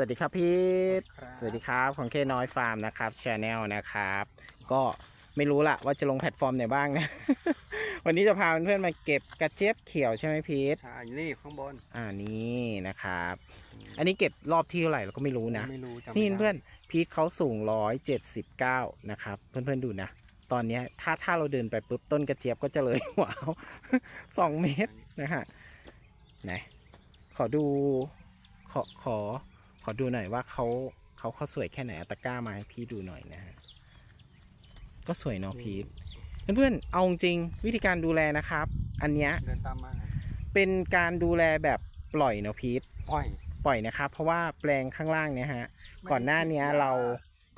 สวัสดีครับพีทครับสวัสดีครับของเคน้อยฟาร์มนะครับชแนลนะครับ ก็ไม่รู้ละว่าจะลงแพลตฟอร์มไหนบ้างนะ วันนี้จะพาเพื่อนๆมาเก็บกระเจี๊ยบเขียวใช่ไหมพีทใช่นี่ข้างบน อ่านี่นะครับ อันนี้เก็บรอบที่เท่าไหร่เราก็ไม่รู้นะ ไม่รู้จำนี่ไม่ได้เพื่อนพีทเขาสูงร้อยเจ็ดสิบเก้านะครับ เพื่อนๆดูนะ ตอนเนี้ยถ้าถ้าเราเดินไปปุ๊บต้นกระเจี๊ยบก็จะเลยว้าวสองเมตรนะฮะไหนขอดูขอขอข อดูหน่อยว่าเขาเขาเขาสวยแค่ไหนเอาตะกร้ามาให้พี่ดูหน่อยนะฮะก็สวยเนาะพีทเพื่อนๆเอาจริงวิธีการดูแลนะครับ อันเนี้ยเดินตามมาเป็นการดูแลแบบปล่อยเนาะพีทปล่อย ปล่อยนะครับ เพราะว่าแปลงข้างล่างเนี่ยฮะ ก่อนหน้าเนี้ยเรา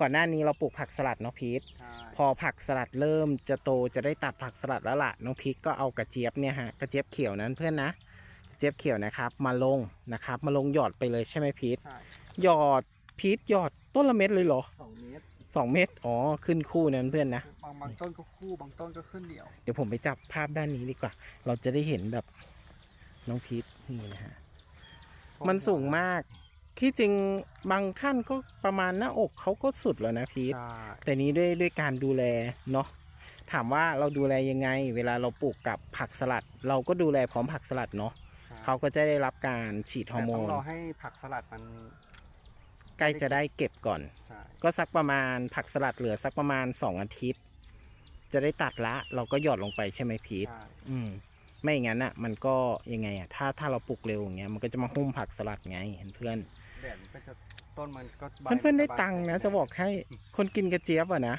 ก่อนหน้านี้เราปลูกผักสลัดเนาะพีทใช่พอผักสลัดเริ่มจะโตจะได้ตัดผักสลัดแล้วล่ะน้องพีทก็เอากระเจี๊ยบเนี่ยฮะกระเจี๊ยบเขียวนั้นเพื่อนนะกระ เจี๊ยบเขียวนะครับ มาลงนะครับ มาลงหยอดไปเลยใช่ไหมพีทใช่หยอดพีทหยอดต้นละเม็ดเลยเหรอสองเมตรสองเม็ดอ๋อขึ้นคู่นั้นเพื่อนนะ บางบางต้นก็คู่บางต้นก็ขึ้นเดี่ยว เดี๋ยวผมไปจับภาพด้านนี้ดีกว่า เราจะได้เห็นแบบน้องพีทนี่นะฮะ มันสูงมาก ที่จริงบางท่านก็ประมาณหน้าอกเขาก็สุดแล้วนะพีท ใช่แต่นี้ด้วยด้วยการดูแลเนาะถามว่าเราดูแลยังไง เวลาเราปลูกกับผักสลัด เราก็ดูแลพร้อมผักสลัดเนาะใช่ เขาก็จะได้รับการฉีดฮอร์โมแต่ต้นองรอให้ผักสลัดมันใกล้จะได้เก็บก่อนใช่ก็สักประมาณผักสลัดเหลือสักประมาณ2อาทิตย์ จะได้ตัดละ เราก็หยอดลงไปใช่ไหมพีทใช่อืมไม่อย่างนั้นอะ มันก็ยังไงอะ ถ้าถ้าเราปลูกเร็วอย่างเงี้ยมันก็จะมาหุ้มผักสลัดไงเห็นเพื่อนแดดมันก็จะต้นมันก็ใบเพื่อนๆได้มัตังค์นะบาจะบอกให้คนกินกระเจี๊ยบอะนะ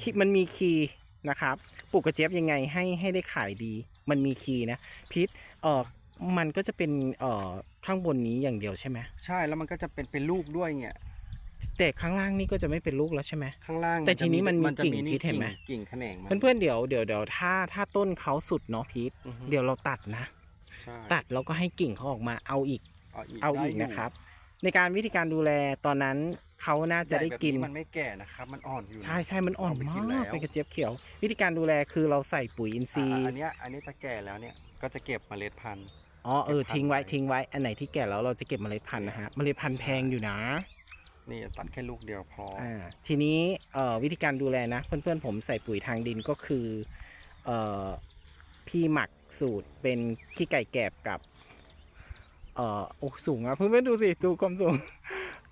คีมันมีคีย์นะครับปลูกกระเจี๊ยบยังไงให้ให้ได้ขายดี มันมีคีย์นะพีทเออ มันก็จะเป็นเอ่อข้างบนนี้อย่างเดียวใช่ไหมใช่แล้วมันก็จะเป็นเป็นลูกด้วยเนี่ยแต่ข้างล่างนี่ก็จะไม่เป็นลูกแล้วใช่ไหม ข้างล่างแต่ทีนี้มันมีจะกิ่งนี่พิษเห็นไหมกิ่งแขนงมันเพื่อนๆเดี๋ยวเดี๋ยวเดี๋ยวถ้าถ้าต้นเขาสุดเนาะพีทอือฮึเดี๋ยวเราตัดนะใช่ตัดแล้วก็ให้กิ่งเขาออกมาเอาอีกเอาอีกเอาอีกได้ยู่นะครับ ในการวิธีการดูแลตอนนั้นเขาน่าจะได้ใหญ่แบบกินมันไม่แก่นะครับมันอ่อนอยู่ใช่ใช่มันอ่อนเอาไปกิมานแล้วกเป็นกระเจี๊ยบเขียว วิธีการดูแลคือเราใส่ปุ๋ยอินทรีอ่าย์อันเนี้ยอันนี้จะแก่แล้วเนี่ยก็จะเก็บเมล็ดพันธุ์ อ๋อเออเก็บพันธุ์ทิ้งไว้ไว้ทิ้งไว้อันไหนที่แก่แล้วเราจะเก็บเมล็ดพันธุ์นะฮะเมล็ดพันธุ์แพงอยู่นะ นี่ตัดแค่ลูกเดียวพอออ่าทีนี้เอ่อวิธีการดูแลนะเพื่อนๆผมใส่ปุ๋ยทางดินก็คือเอ่อพี่หมักสูตรเป็นขี้ไก่แกบกับเอ่อโอ้สูงอะเพื่อนๆดูสิดูความสูง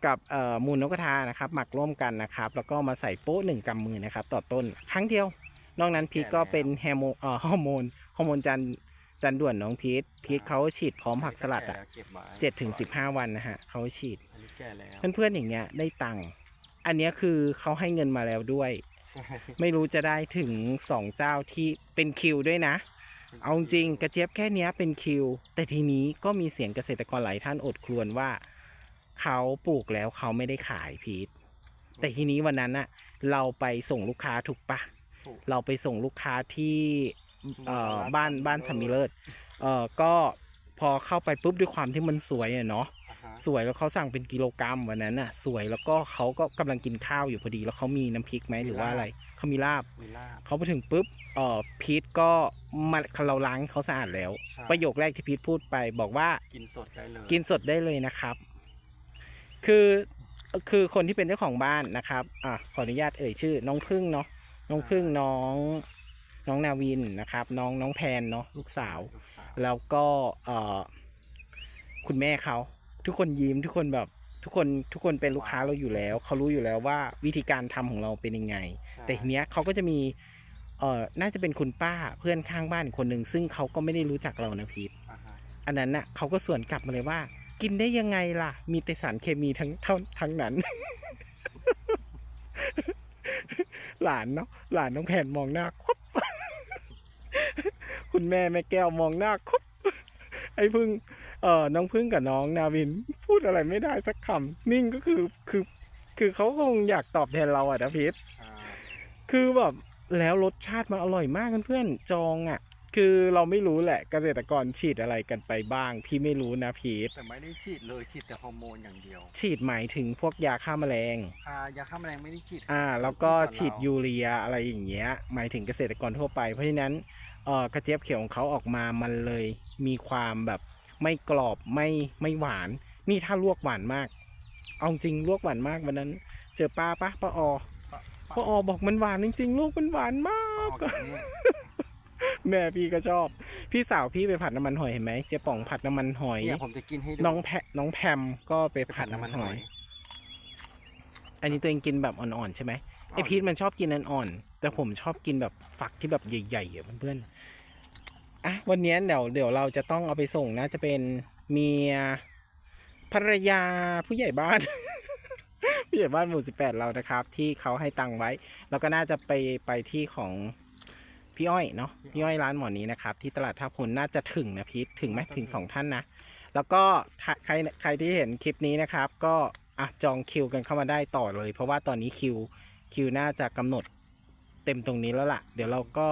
กับเอ่อมูลนกกระทานะครับหมักร่วมกันนะครับ แล้วก็มาใส่โป๊ะหนึ่งกำมือนะครับ ต่อต้นครั้งเดียว นอกนั้นพีทก็เป็นแฮร์โมเอ่อฮอร์โมนฮอร์โมนจัน จันด่วนน้องพีทพีทเขาฉีดพร้อมผักสลัดอะเก็บไว้เจ็ดถึงสิบห้าวันนะฮะเขาฉีดอันนี้แก่แล้วเพื่อนๆอย่างเงี้ยได้ตังค์อันเนี้ยคือเขาให้เงินมาแล้วด้วยใช่ไม่รู้จะได้ถึงสองเจ้าที่เป็นคิวด้วยนะ เอาจริงกระเจี๊ยบแค่เนี้ยเป็นคิว แต่ทีนี้ก็มีเสียงเกษตรกรหลายท่านอดครวญว่าเขาปลูกแล้วเขาไม่ได้ขายพีทแต่ทีนี้วันนั้นอะเราไปส่งลูกค้าถูกปะถูกเราไปส่งลูกค้าที่ เอ่อบ้านบ้านสามิเลิศเอ่อก็พอเข้าไปปุ๊บด้วยความที่มันสวยอะเนาะอ่าฮะสวยแล้วเขาสั่งเป็นกิโลกรัมวันนั้นน่ะ สวยแล้วก็เขาก็กำลังกินข้าวอยู่พอดี แล้วเขามีน้ำพริกไหมหรือว่าอะไรเขามีลาบมีลาบเขาไปถึงปุ๊บเอ่อพีทก็มาเราล้างเขาสะอาดแล้วใช่ประโยคแรกที่พีทพูดไป บอกว่ากินสดได้เลยกินสดได้เลยนะครับ คือคือคนที่เป็นเจ้าของบ้านนะครับอะขออนุญาตเอ่ยชื่อ น้องพึ่งเนาะน้องพึ่งน้อง น้องนาวินนะครับ น้องน้องแพนเนาะลูกสาวลูกสาว แล้วก็เอ่อคุณแม่เขาทุกคนยิ้มทุกคนแบบทุกคนทุกคนเป็นลูกค้าเราอยู่แล้ว เขารู้อยู่แล้วว่าวิธีการทำของเราเป็นยังไงใช่แต่ทีเนี้ยเขาก็จะมีเอ่อน่าจะเป็นคุณป้าเพื่อนข้างบ้านอีกคนหนึ่งซึ่งเขาก็ไม่ได้รู้จักเรานะพีทอ่าฮะอันนั้นน่ะเขาก็สวนกลับมาเลยว่า กินได้ยังไงล่ะ มีแต่สารเคมีทั้งเท่าทั้งนั้น หลานเนาะหลานน้องแผ่นมองหน้าคบ คุณแม่แม่แก้วมองหน้าคบไอ้พึ่งเอ่อน้องพึ่งกับน้องนาวิน พูดอะไรไม่ได้สักคำนิ่งก็คือคือ คือเขาคงอยากตอบแทนเราอะนะพีทใช่คือแบบแล้วรสชาติมันอร่อยมากเพื่อนๆจองอะ่ะ คือเราไม่รู้แหละเกษตรกรฉีดอะไรกันไปบ้าง พี่ไม่รู้นะพีทแต่ไม่ได้ฉีดเลยฉีดแต่ฮอร์โมนอย่างเดียว ฉีดหมายถึงพวกยาฆ่าแมลงอ่ายาฆ่าแมลงไม่ได้ฉีดอ่า แล้วก็ที่สวนฉีดเรายูเรียอะไรอย่างเงี้ย หมายถึงเกษตรกรทั่วไปเพราะฉะนั้นเอ่อ กระเจี๊ยบเขียวของเขาออกมามันเลยมีความแบบไม่กรอบไม่ไม่หวาน นี่ถ้าลวกหวานมาก เอาจริงลวกหวานมากวันนั้น เจอป้าปะป้าออปะป้าออบอกมันหวานจริงๆลูกมันหวานมาปะกออกจากนี้แม่พี่ก็ชอบ พี่สาวพี่ไปผัดน้ำมันหอยเห็นไหมเจ๊ป่องผัดน้ำมันหอยเนี่ยผมจะกินให้ดูน้องแพะน้องแพมก็ไปไปผัผัดดน้ำน้ำมัมันนหหออยยอันนี้ตัวเองกินแบบอ่อนๆใช่ไหมไอพีทมันชอบกินอ่อนๆ แต่ผมชอบกินแบบฝักที่แบบใหญ่ๆอะเพื่อนๆอะวันนี้เดี๋ยวเดี๋ยวเราจะต้องเอาไปส่งนะ จะเป็นเมียภรรยาผู้ใหญ่บ้าน ผู้ใหญ่บ้านหมู่สิบแปดเรานะครับ ที่เขาให้ตังค์ไว้ แล้วก็น่าจะไปไปที่ของพี่อ้อยเนาะพี่อ้อยร้านหมอนี้นะครับ ที่ตลาดท่าพลน่าจะถึงนะพีทถึงไหมถึงสองท่านนะ แล้วก็ถ้าใครใครที่เห็นคลิปนี้นะครับ ก็อะจองคิวกันเข้ามาได้ต่อเลย เพราะว่าตอนนี้คิวคิวน่าจะกำหนด เต็มตรงนี้แล้วล่ะ เดี๋ยวเราก็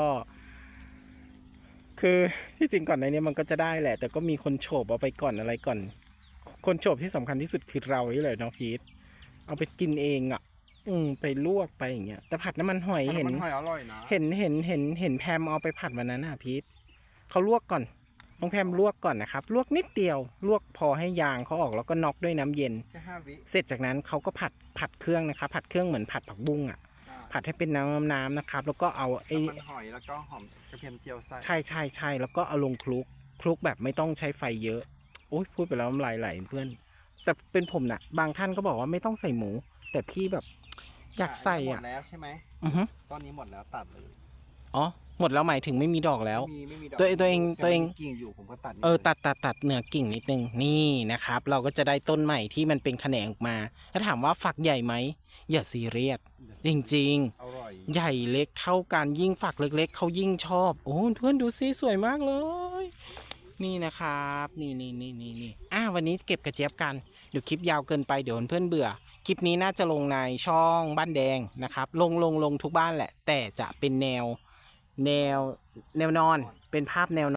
คือที่จริงก่อนในนี้มันก็จะได้แหละ แต่ก็มีคนโฉบเอาไปก่อนอะไรก่อน คนโฉบที่สำคัญที่สุดคือเรานี่แหละน้องพีทเอาไปกินเองอะ อืมไปลวกไปอย่างเงี้ยแต่ผัดน้ำมันหอยผัดเห็นน้ำมันหอยอร่อยนะเห็นเห็นเห็นเห็นแพมเอาไปผัดวันนั้นน่ะพีทเขาลวกก่อนน้องแพมลวกก่อนนะครับ ลวกนิดเดียว ลวกพอให้ยางเขาออกแล้วก็น็อกด้วยน้ำเย็นแค่ห้าวิเสร็จจากนั้นเขาก็ผัดผัดเครื่องนะครับ ผัดเครื่องเหมือนผัดผักบุ้งอะอ่า ผัดให้เป็นน้ำน้ำๆนะครับ แล้วก็เอาไอ้น้ำมันหอยแล้วก็หอมกระเทียมเจียวใส่ใช่ใช่ใช่แล้วก็เอาลงคลุกคลุกแบบไม่ต้องใช้ไฟเยอะโอ้ยพูดไปแล้วน้ำลายไหลเพื่อน แต่เป็นผมน่ะบางท่านก็บอกว่าไม่ต้องใส่หมู แต่พี่แบบอยากใส่หมอะดแล้วใช่ไหมอือฮึตอนนี้หมดแล้วตัดเลยอ๋อ หมดแล้วหมายถึงไม่มีดอกแล้ว ไม่มีไม่มีดอกตัวตัวเองแค่ตัวเอง มีกิ่งอยู่ผมก็ตัดนี่เออลยตัดตัดตัดเหนือกิ่งนิดนึงนี่นะครับ เราก็จะได้ต้นใหม่ที่มันเป็นแขนงออกมา ถ้าถามว่าฝักใหญ่ไหมอย่าซีเรียสจริง อร่อยๆ ใหญ่เล็กเท่ากันยิ่งฝักเล็ก ๆเขายิ่งชอบ โอ้เพื่อนดูซิสวยมากเลย นี่นะครับ นี่นี่นี่นี่นี่อะวันนี้เก็บกระเจี๊ยบกันเดี๋ยวคลิปยาวเกินไปเดี๋ยวเพื่อนๆเบื่อ คลิปนี้น่าจะลงในช่องบ้านแดงนะครับ ลงลงลงทุกบ้านแหละ แต่จะเป็นแนว แนวแนวนอนเป็นภาพแนวนอน